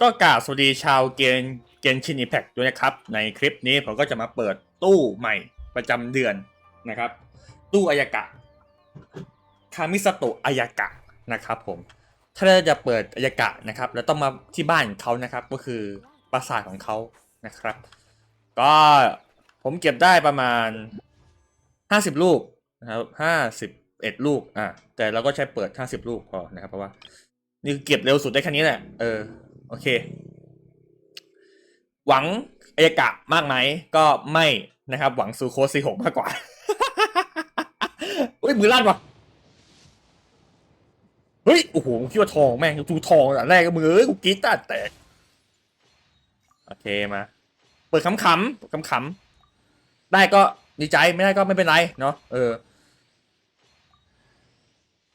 ก็กล่าวสวัสดีชาวเกนเกนชินิแพคด้วยนะครับ ในคลิปนี้ผมก็จะมาเปิดตู้ใหม่ประจำเดือนนะครับ ตู้อายากะคามิสโตะอายากะนะครับผมถ้าเราจะเปิดอายากะนะครับเราต้องมาที่บ้านเขานะครับ ก็คือปราสาทของเขานะครับ ก็ผมเก็บได้ประมาณ 50 ลูกนะครับห้าสิบเอ็ดลูกอะแต่เราก็ใช้เปิด 50 ลูกพอนะครับเพราะว่านี่เก็บเร็วสุดได้แค่นี้แหละเออ โอเค หวังอายกะมากไหมก็ไม่นะครับ หวังซูโคซีหกมากกว่าอุ้ยมือลั่นว่ะเฮ้ยโอ้โหคิดว่าทองแม่งดูทองแต่แรกก็มือเอ้ยกูกรีดตาแตกโอเคมาเปิดขำๆขำๆได้ก็ดีใจไม่ได้ก็ไม่เป็นไรเนาะเออ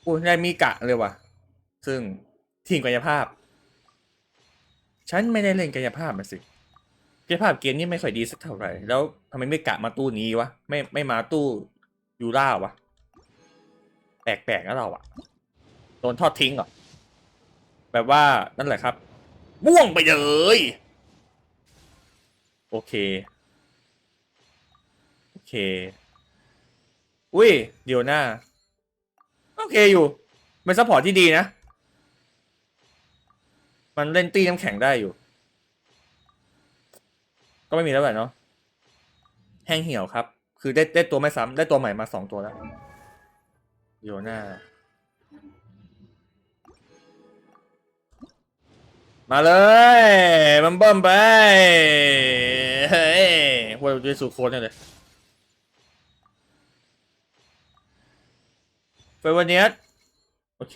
อุ้ยได้มีกะเลยว่ะ ซึ่งทีมกายภาพ ฉันไม่ได้เล่นกายภาพมาสิกายภาพเกมนี้ไม่ค่อยดีสักเท่าไหร่ แล้วทำไมไม่กะมาตู้นี้วะ ไม่ไม่มาตู้ยูร่าวะ แปลกๆนะเราอะโดนทอดทิ้งเหรอ แบบว่านั่นแหละครับม่วงไปเลย โอเค โอเค อุ้ย เดี๋ยวหน้า โอเคอยู่ เป็นซัพพอร์ตที่ดีนะ มันเล่นตีน้ำแข็งได้อยู่ ก็ไม่มีแล้วแหละเนาะแห้งเหี่ยวครับ คือได้ได้ตัวไม่ซ้ำได้ตัวใหม่มาสองตัวแล้วโยน่ามาเลยมันเบิ่มไปเฮ้ยว่าจะสู่โคนเนี่ยเลยเฟเวเนียสโอเค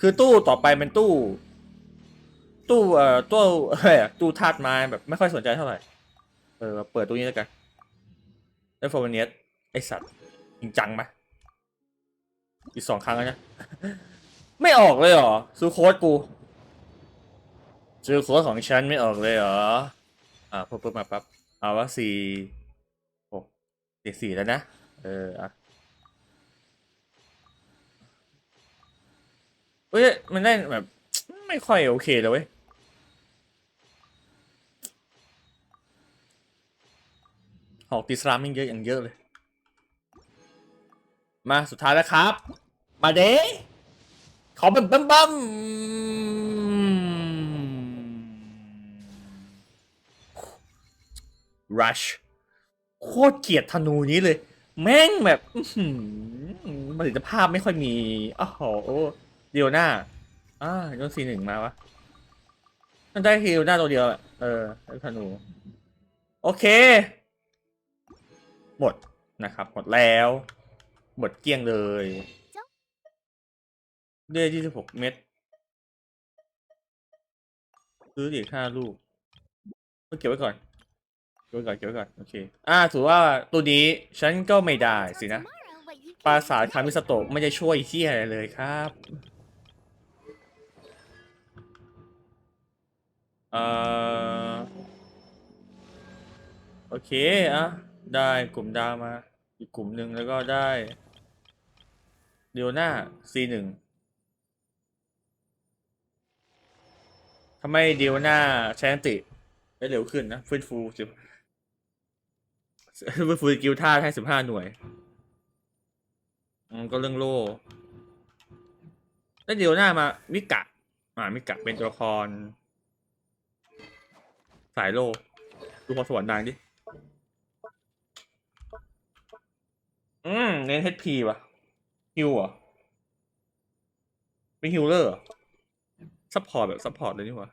คือตู้ต่อไปเป็นตู้ ตู้เอ่อตู้ตู้ธาตุไม้แบบไม่ค่อยสนใจเท่าไหร่ เออ เปิดตู้นี้แล้วกันแล้วโฟเวเนียสไอสัตว์จริงจังไหมอีกสองครั้งแล้วนะ ไม่ออกเลยเหรอซื้อโค้ดกูซื้อโค้ดของฉันไม่ออกเลยเหรอ อ่าปุ๊บปุ๊บมาปั๊บเอาว่าสี่โอ้เด็กสี่แล้วนะ เอออะ เฮ้ยมันได้แบบ ไม่ค่อยโอเคเลยเว้ยหอกตีสลามยิ่เยอะอย่างเยอะเลย มาสุดท้ายแล้วครับ มาเด้ขอแบบบั้มบั้มรัชโคตรเกลียดธนูนี้เลย แม่งแบบประสิทธิภาพไม่ค่อยมีอ้าวโห เดียวหน้าอ่าโดนซีหนึ่งมาวะมันได้ฮิลหน้าตัวเดียวอะเออได้ธนู โอเค หมดนะครับ หมดแล้ว หมดเกลี้ยงเลยเลือดยี่สิบหกเม็ดซื้ออีกห้าลูกเก็บไว้ก่อนเก็บไว้ก่อนเก็บไว้ก่อนโอเค อ่าถือว่าตัวนี้ฉันก็ไม่ได้สินะปราสาทคามิสโตะไม่ได้ช่วยที่อะไรเลยครับ อ่อโอเคอะได้กลุ่มดาวมา อีกกลุ่มหนึ่งแล้วก็ได้เดียวหน้า C หนึ่งทำไมเดียวหน้าใช้อันติได้เร็วขึ้นนะฟื้นฟูสิบฟื้นฟูสกิลท่าให้สิบห้าหน่วยอืมก็เรื่องโล่แล้วเดียวหน้ามามิกะ อ่ามิกะเป็นตัวละคร สายโล ดูพอสวรรค์นางดิ อืม เน้น HP ว่ะฮิวเหรอเป็นฮิลเลอร์ซัพพอร์ตแบบซัพพอร์ตเลยนี่หว่า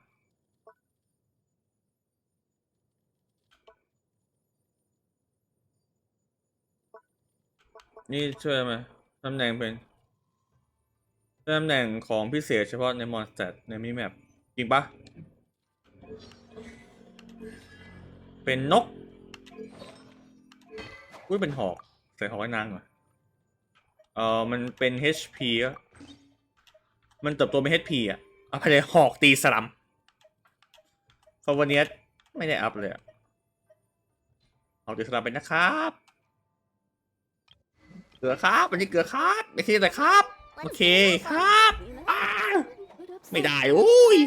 นี่ช่วยไหมตำแหน่งเป็นตำแหน่งของพิเศษเฉพาะในมอนสเตในมิแมปจริงปะ เป็นนก อุ้ยเป็นหอก ใส่หอกไว้นางเหรอ เออมันเป็น HP อะมันเติบโตเป็น HP อะ เอาไปเลยหอกตีสลัมฟาวเนียสไม่ได้อัพเลยอะหอกตีสลัมเป็นนะครับ เกลือครับอันนี้เกลือครับไม่ใช่แต่ครับ โอเคครับอ้าวไม่ได้โอ้ย